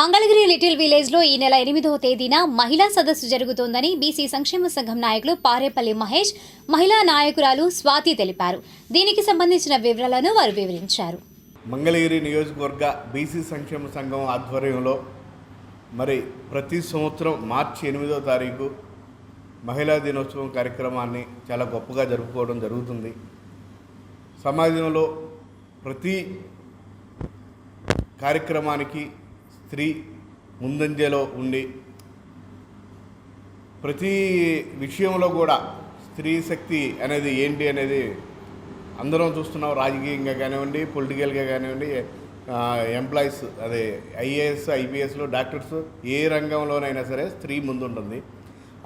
Mangalagiri little విలేజ్లో ఈ నెల ఎనిమిదవ తేదీన మహిళా సదస్సు జరుగుతోందని బీసీ సంక్షేమ సంఘం నాయకులు పారేపల్లి మహేష్ మహిళా నాయకురాలు స్వాతి తెలిపారు. దీనికి సంబంధించిన వివరాలను వారు వివరించారు. మంగళగిరి నియోజకవర్గ బీసీ సంక్షేమ సంఘం ఆధ్వర్యంలో మరి ప్రతి సంవత్సరం మార్చి ఎనిమిదో తారీఖు మహిళా దినోత్సవం కార్యక్రమాన్ని చాలా గొప్పగా జరుపుకోవడం జరుగుతుంది. సమాజంలో ప్రతి కార్యక్రమానికి స్త్రీ ముందంజలో ఉండి ప్రతి విషయంలో కూడా స్త్రీ శక్తి అనేది ఏంటి అనేది అందరం చూస్తున్నాం. రాజకీయంగా కానివ్వండి పొలిటికల్గా కానివ్వండి ఎంప్లాయీస్ అదే ఐఏఎస్ ఐపీఎస్లో డాక్టర్స్ ఏ రంగంలోనైనా సరే స్త్రీ ముందుంటుంది.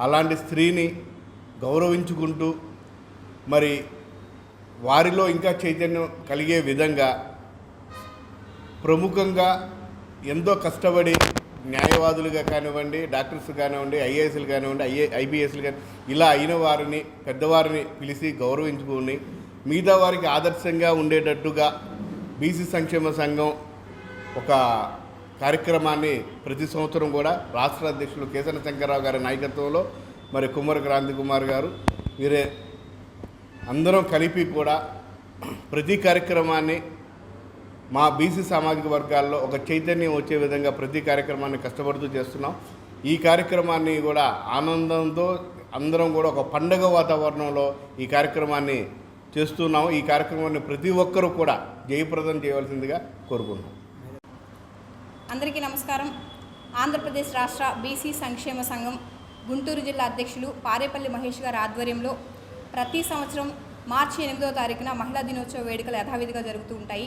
అలాంటి స్త్రీని గౌరవించుకుంటూ మరి వారిలో ఇంకా చైతన్యం కలిగే విధంగా ప్రముఖంగా ఎంతో కష్టపడి న్యాయవాదులుగా కానివ్వండి డాక్టర్స్ కానివ్వండి ఐఏఎస్లు కానివ్వండి ఐఏ ఐబీఎస్లు కానీ ఇలా అయిన వారిని పెద్దవారిని పిలిచి గౌరవించుకుని మిగతా వారికి ఆదర్శంగా ఉండేటట్టుగా బీసీ సంక్షేమ సంఘం ఒక కార్యక్రమాన్ని ప్రతి సంవత్సరం కూడా రాష్ట్ర అధ్యక్షులు కేసన శంకర్రావు గారి నాయకత్వంలో మరి కుమార్ క్రాంతి కుమార్ గారు వీరే అందరం కలిపి కూడా ప్రతి కార్యక్రమాన్ని మా బీసీ సామాజిక వర్గాల్లో ఒక చైతన్యం వచ్చే విధంగా ప్రతి కార్యక్రమాన్ని కష్టపడుతూ చేస్తున్నాం. ఈ కార్యక్రమాన్ని కూడా ఆనందంతో అందరం కూడా ఒక పండగ వాతావరణంలో ఈ కార్యక్రమాన్ని చేస్తున్నాము ఈ కార్యక్రమాన్ని ప్రతి ఒక్కరూ కూడా జయప్రదం చేయవలసిందిగా కోరుకుంటున్నాం. అందరికీ నమస్కారం. ఆంధ్రప్రదేశ్ రాష్ట్ర బీసీ సంక్షేమ సంఘం గుంటూరు జిల్లా అధ్యక్షులు పారేపల్లి మహేష్ గారి ఆధ్వర్యంలో ప్రతి సంవత్సరం మార్చి ఎనిమిదవ తారీఖున మహిళా దినోత్సవ వేడుకలు యథావిధిగా జరుగుతూ ఉంటాయి.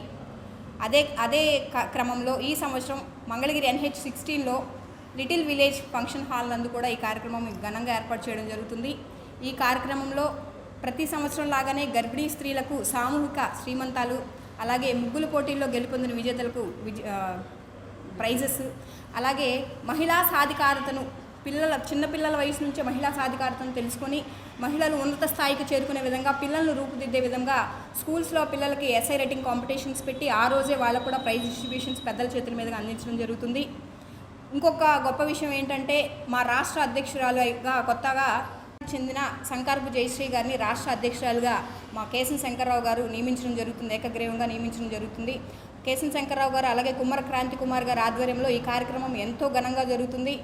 అదే అదే క- క్రమంలో ఈ సంవత్సరం మంగళగిరి ఎన్హెచ్ సిక్స్టీన్లో లిటిల్ విలేజ్ ఫంక్షన్ హాల్ నందు కూడా ఈ కార్యక్రమం ఘనంగా ఏర్పాటు చేయడం జరుగుతుంది. ఈ కార్యక్రమంలో ప్రతి సంవత్సరం లాగానే గర్భిణీ స్త్రీలకు సామూహిక శ్రీమంతాలు అలాగే ముగ్గుల పోటీల్లో గెలుపొందిన విజేతలకు విజ ప్రైజెస్ అలాగే మహిళా సాధికారతను పిల్లల చిన్నపిల్లల వయసు నుంచే మహిళా సాధికారతను తెలుసుకొని మహిళలు ఉన్నత స్థాయికి చేరుకునే విధంగా పిల్లలను రూపుదిద్దే విధంగా స్కూల్స్లో పిల్లలకి ఎస్ఐ రైటింగ్ కాంపిటీషన్స్ పెట్టి ఆ రోజే వాళ్ళకు కూడా ప్రైజ్ డిస్ట్రిబ్యూషన్స్ పెద్దల చేతుల మీదుగా అందించడం జరుగుతుంది. ఇంకొక గొప్ప విషయం ఏంటంటే మా రాష్ట్ర అధ్యక్షురాలుగా కొత్తగా చెందిన శంకర్పు జయశ్రీ గారిని రాష్ట్ర అధ్యక్షురాలుగా మా కేసన్ శంకర్రావు గారు నియమించడం జరుగుతుంది ఏకగ్రీవంగా నియమించడం జరుగుతుంది. కేసన్ శంకర్రావు గారు అలాగే కుమ్మర క్రాంతి కుమార్ గారి ఆధ్వర్యంలో ఈ కార్యక్రమం ఎంతో ఘనంగా జరుగుతుంది.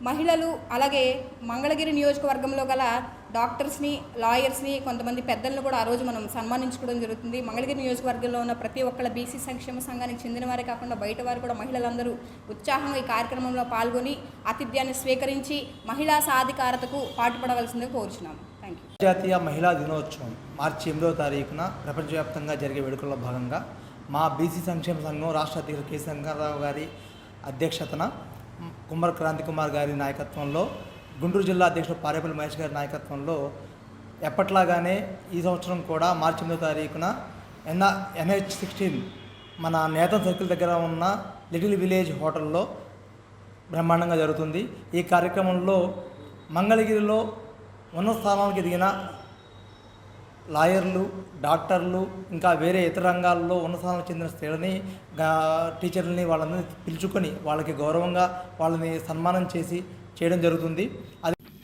మహిళలు అలాగే మంగళగిరి నియోజకవర్గంలో గల డాక్టర్స్ని లాయర్స్ని కొంతమంది పెద్దలను కూడా ఆ రోజు మనం సన్మానించుకోవడం జరుగుతుంది. మంగళగిరి నియోజకవర్గంలో ఉన్న ప్రతి ఒక్కళ్ళ బీసీ సంక్షేమ సంఘానికి చెందిన వారే కాకుండా బయట వారు కూడా మహిళలందరూ ఉత్సాహంగా ఈ కార్యక్రమంలో పాల్గొని ఆతిథ్యాన్ని స్వీకరించి మహిళా సాధికారతకు పాటుపడవలసిందిగా కోరుచున్నాము. థ్యాంక్ యూ మహిళా దినోత్సవం మార్చి ఎనిమిదవ తారీఖున ప్రపంచవ్యాప్తంగా జరిగే వేడుకల్లో భాగంగా మా బీసీ సంక్షేమ సంఘం రాష్ట్ర అధ్యక్షుడు కె. శంకర్రావు గారి అధ్యక్షతన కుమ్మర క్రాంతి కుమార్ గారి నాయకత్వంలో గుంటూరు జిల్లా అధ్యక్షుడు పారేపల్లి మహేష్ గారి నాయకత్వంలో ఎప్పట్లాగానే ఈ సంవత్సరం కూడా మార్చి ఎనిమిదో తారీఖున ఎన్ ఎన్హెచ్ సిక్స్టీన్ మన నేత సర్కిల్ దగ్గర ఉన్న లిటిల్ విలేజ్ హోటల్లో బ్రహ్మాండంగా జరుగుతుంది. ఈ కార్యక్రమంలో మంగళగిరిలో ఉన్నత స్థానానికి ఎదిగిన లాయర్లు డాక్టర్లు ఇంకా వేరే ఇతర రంగాల్లో ఉన్న స్థానాలకు చెందిన స్త్రీలని టీచర్లని వాళ్ళని పిలుచుకొని వాళ్ళకి గౌరవంగా వాళ్ళని సన్మానం చేసి చేయడం జరుగుతుంది. అది